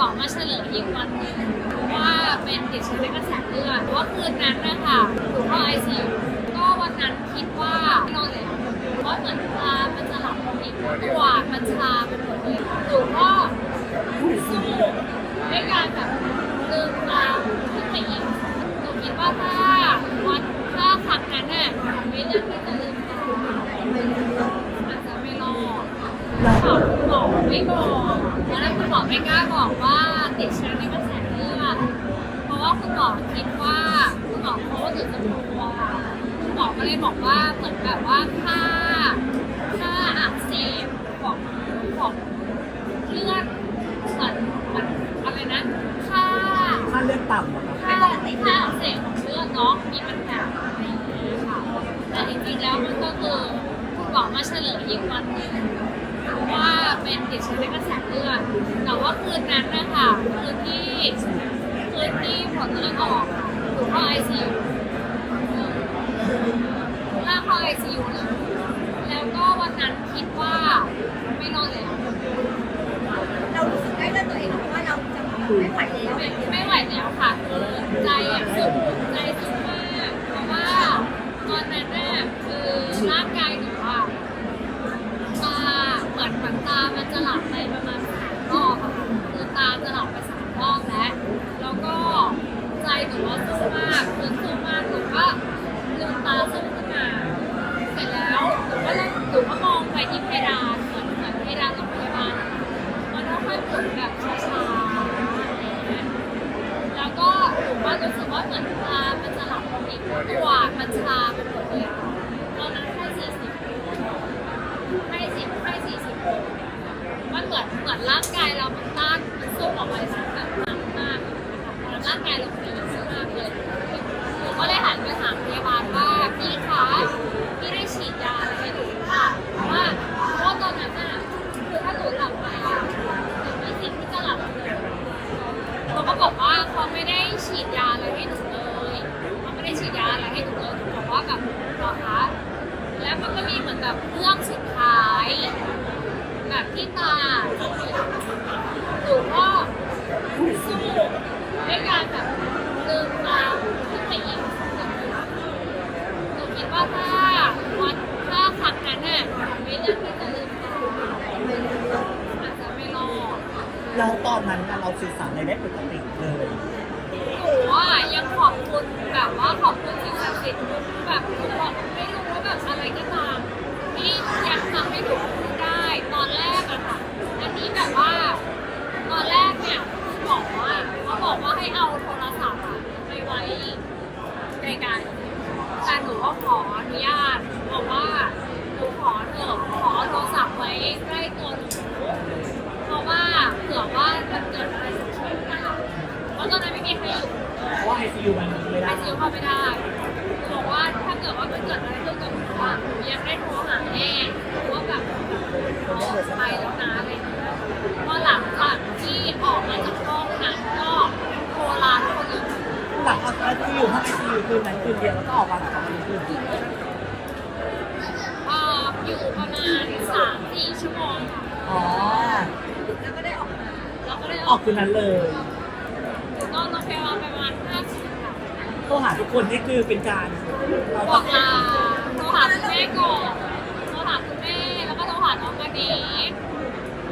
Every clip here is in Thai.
บอกมาเฉลยอีกวันหนึงว่าเป็นติดเชื้อในกระแสเลือดว่าคืนนั้นนะคะหนูเข้าไอซียูก็วันนั้นคิดว่าไม่นอนเลยเพราะเหมือนตามันจะหลับอีกตัวมันชาไปหมดเลยหนูก็สู้ด้วยการแบบลืมตาขึ้นไปอีกหนูคิดว่าถ้าวันถ้าครั้งนั้นน่ะไม่เลือกที่จะลืมตาอาจจะไม่รอด คุณหมอไม่บอกแล้วคุณหมอไม่กล้าบอกว่า ติดเชื้อในกระแสเลือดเพราะว่าคุณหมอคิดว่าคุณหมอเขาก็ถึงจะกลัวคุณหมอก็เลยบอกว่าเหมือนแบบว่าค่าค่าอักเสบของของเลือดเหมือนเหมือนอะไรนะค่าค่าเลือดต่ำอะครับค่าค่าอักเสบของเลือดเนาะมีปัญหาอะไรอย่างเงี้ยค่ะแต่จริงๆแล้วมันก็คือคุณหมอมาเฉลยอีกวันหนึง ว่าเป็นติดเชื้อในกระแสเลือดแต่ว่าคืนนั้นนะคะคืนที่คืนที่ผลเลือดออกหนูเข้าไอซียูถ้าเข้าไอซียูเลยแล้วก็วันนั้นคิดว่าไม่รอดแล้วเรารู้สึกได้ด้วยตัวเองว่าเราจะไม่ไหวแล้วไม่ไม่ไหวแล้วค่ะคือใจอะสุดใจสุดมากเพราะว่าตอนนั้นน่ะคือร่างกายหนูอะ ตาเหมือนเหมือนตา มันจะหลับไปประมาณสามรอบอะค่ะคือตาจะหลับไปสามรอบแล้ว แล้วก็ใจหนูว่าสู้มากคือสู้มากหนูก็ลืมตาสู้ขึ้นมา เสร็จแล้วหนูก็เลยหนูก็มองไปที่เพดานเหมือนเหมือนเพดานโรงพยาบาลอะมันค่อยๆหมุนแบบช้าๆอะไรอย่างเงี้ยแล้วก็หนูก็รู้สึกว่าเหมือนตา มันจะหลับอีกตัว มันชาไปหมดเลยตอนนั้นแค่สี่สิบให้สิบให้สี่สิบมันเหมือนเหมือนร่างกายเรามันต้านมันสู้ออกไปแบบหนักมากนะคะร่างกายเรา แล้วมันก็มีเหมือนแบบเรื่องสุดท้าย แบบที่ตาหนูก็สู้ด้วยการแบบลืมตาขึ้นไปอีกหนูคิดว่าถ้าวันถ้าครั้งนั้นน่ะไม่เลือกที่จะลืมตาอาจจะไม่รอดแล้วตอนนั้นน่ะเราสื่อสารอะไรได้ปกติเลยหนูอะยังขอบคุณแบบว่าขอบคุณสิ่งศักดิ์สิทธิ์แบบหนูบอกไม่รู้ว่าแบบอะไรก็ตามที่ยังทำให้หนูพูดได้ ตอนแรกอะค่ะ อันนี้แบบว่า ตอนแรกเนี่ยบอกว่าเขาบอกว่าให้เอาโทรศัพท์อะไปไว้ไกลๆแต่หนูก็ขออนุญาตบอกว่าหนูขอเถอะขอเอาโทรศัพท์ไว้ใกล้ตัวหนูเพราะว่าเผื่อว่ามันเกิดอะไรฉุกเฉินนะคะเพราะตอนนั้นไม่มีใครอยู่ เพราะว่าไอซียูมันไม่ ไป ได้ ซื้อ เขาไม่ได้บอกว่าถ้าเกิดว่ามันเกิดอะไรขึ้นกับหนูอะหนูยังได้โทรหาแม่ว่าแบบเขาไปแล้วนะอะไรอย่างเงี้ยพอหลังจากที่ออกมาจากห้องนั้นก็โทรลาทุกคนเลยหลังจากไอซียูห้องไอซียูคืนนั้นคืนเดียวแล้วก็ออกมาหลังจากนั้นคืนเดียวเอ่ออยู่ประมาณสามสี่ชั่วโมงค่ะอ๋อแล้วก็ได้ออกมาแล้วก็ได้ออออก กคืนนั้นเลย หาทุกคนนี่คือเป็นการบอกลาโทรหาคุณแม่ก่อนโทรหาคุณแม่แล้วก็โทรหาน้องกระเดช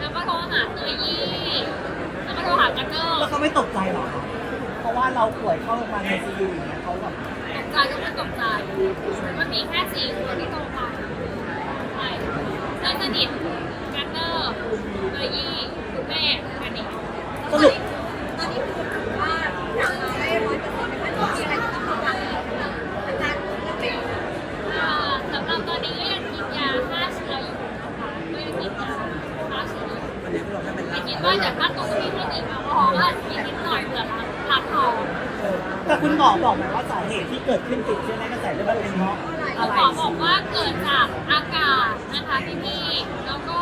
แล้วก็โทรหาเตยยี่แล้วก็โทรหากันเนอร์แล้วเขาไม่ตกใจหรอเพราะว่าเราป่วยเข้าโรงพยาบาลไอซียูอย่างเงี้ยเขาแบบตกใจก็ไม่ตกใจมันมีแค่สี่คนที่โทรไปใช่เพื่อนสนิทกันเนอร์เตยยี่คุณแม่แค่นี้สรุป คุณหมอบอกไหมว่าสาเหตุที่เกิดขึ้นติดเชื้อในกระแสเลือดมันเป็นเพราะคุอะณไรหมอบอกว่าเกิดจากอากาศนะคะที่นี่แล้วก็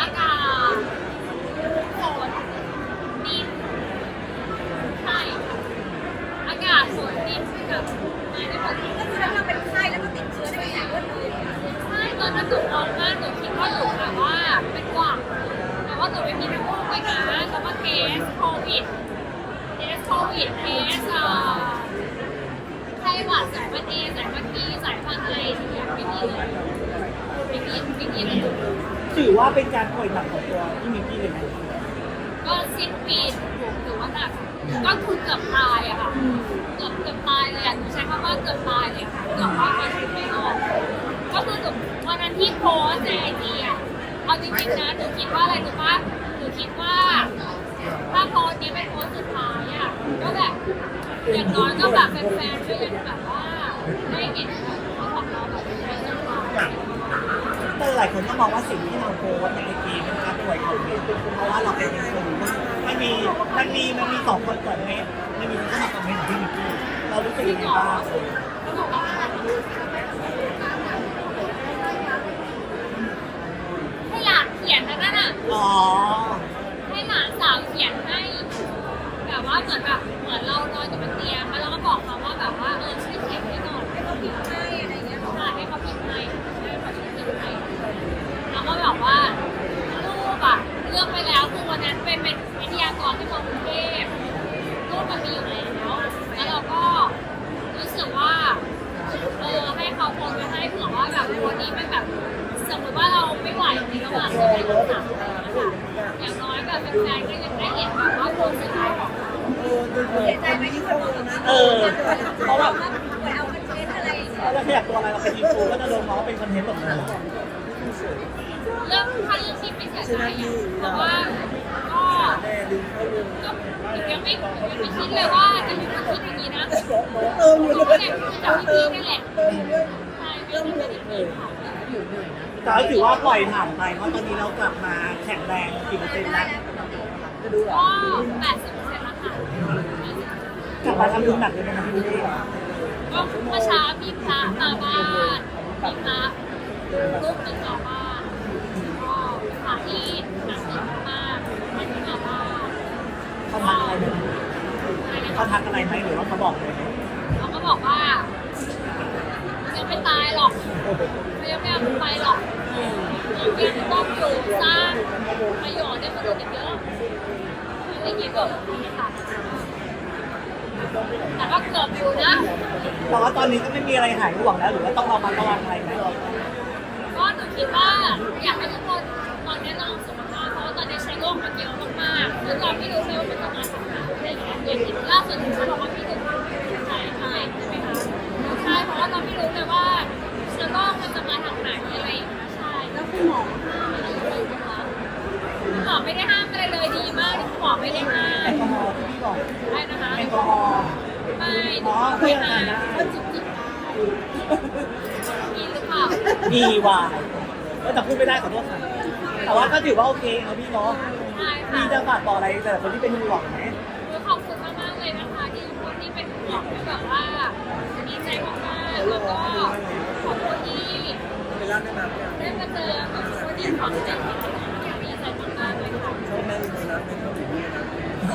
อากาศฝนดินใช่ค่ะอากาศฝนดินกับอะไรนี่หมดก็คือเราเป็นไข้แล้วก็ติดเชื้อในกระแสเลือดเลยใช่ตอนนั้นหนูมองมากหนูคิดว่าหนูแบบว่าเป็นหวัดแต่ว่าหนูไม่มีน้ำมูกไปนะแล้วก็เทสดเทสโควิดเทส มีไม่มีเลยถือว่าเป็นการป่วยหนักของตัวพี่มิกกี้เลยไหมก็สิ้นปีถือว่าหนักก็คือเกือบตายอะค่ะ เกือบเกือบตายเลยอะหนูใช้คำว่าเกือบตายเลยค่ะเกือบว่าเอาชีวิตไม่รอดก็คือหนูวันนั้นที่โพสต์ในไอจีอะเอาจริงๆนะหนูคิดว่าอะไรรู้ปะหนูคิดว่า ถ้าโพสต์นี้เป็นโพสต์สุดท้ายอะก็แบบอย่างน้อยก็แบบแฟนๆก็ยังแบบว่าได้เห็นของเราแบบในเรื่องราว แต่หลายคนก็ มองว่าสิ่งที่เราโพสต์ในไอจีเป็นกาป่วยของเด็กเพราะว่าเราเป็นคนมันมีมันมีมันมีสองคนก่อนเมตมันมีคนเข้ามาคอมเมนต์ของพี่มิกกี้เรารู้สึกยังไงบ้างให้หลานเขียนนะนั่นน่ะอ๋อให้หลานสาวเขียนให้แบบว่าเหมือนแบบาไหวในระหว่างที่ไปรักษาอย่างน้อยแบบแฟนๆก็ยังได้เห็นแบบว่าโพสต์สุดท้ายของเราเสียใคนบอกนะเออเพราะว่าไปเอาคอนเทนต์อะไรอย่างเงี้ยเราขยับตัวอะไรเราเป็นอินฟูก็จะโดนมองว่าเป็นคอนเทนต์แบบนั้นเรื่องถ้าเรื่องที่ไม่เสียใจอะเพราะว่าก็ก็ยังไม่ยังไม่คิดเลยว่าจะมีคนคิดอย่างนี้นะก็เนี่ยจากพี่นี่แหละใช่ไม่ได้ไม่ได้คิดค่ะ แต่ก็ถือว่าปล่อยผ่านไปเพราะตอนนี้เรากลับมาแข็งแรงกี่เปอร์เซ็นต์แล้วก็แปดสิบเปอร์เซ็นต์แล้วค่ะกลับมาทำบุญหนักเลยนะครับพี่มิกกี้ก็เมื่อเช้ามีพระมาบ้านมีพระรูปหนึ่งมาบ้านก็พระที่หนักหนมากมันที่มาบ้านเขาทักอะไรไหมเขาทักอะไรไหมหรือว่าเขาบอกเลยไหม เขาก็บอกว่ายังไม่ตายหรอกยังไม่เอาไปหรอกยังต้องอยู่สร้างประโยชน์ให้คนอื่นอีกเยอะ อะไรอบดีค่ะ แต่ก็เกือบอยู่นะ แต่ว่าตอนนี้ก็ไม่มีอะไรหายห่วงแล้ว หรือว่าต้องระมัดระวังอะไรไหมก็หนูคิดว่าอยากให้ทุกคนตอนนี้ลองสุขภาพเพราะว่าตอนนี้ใช้โรคมันเยอะมากๆแล้วเราไม่รู้เลยว่ามันจะมาจากไหนอะไรอย่างเงี้ยอย่างที่ล่าสุดหนูบอกว่า หมอไม่ได้ห้าแอมลกอฮอล์ที่พี่บอกใช่นะคะแอลกอฮอล์ไม่อ๋อไม่ห้ามเพื่อนกันได้ก็จิบจิบมีหรือเปล่ามีวายเออแต่พูดไม่ได้ขอโทษค่ะแต่ว่าก็ถือว่าโอเคครับพี่เนาะใช่พี่ค่ะจะฝากบอกอะไรแต่คนที่เป็นห่วงไหมขอบคุณมากๆเลยนะคะที่ทุกคนที่เป็นห่วงที่แบบว่าดีใจมากๆแล้วก็ขอบคุณที่ได้มาเจอกับคนที่ขอบใจที่ดีใจมากๆเลย Thank you.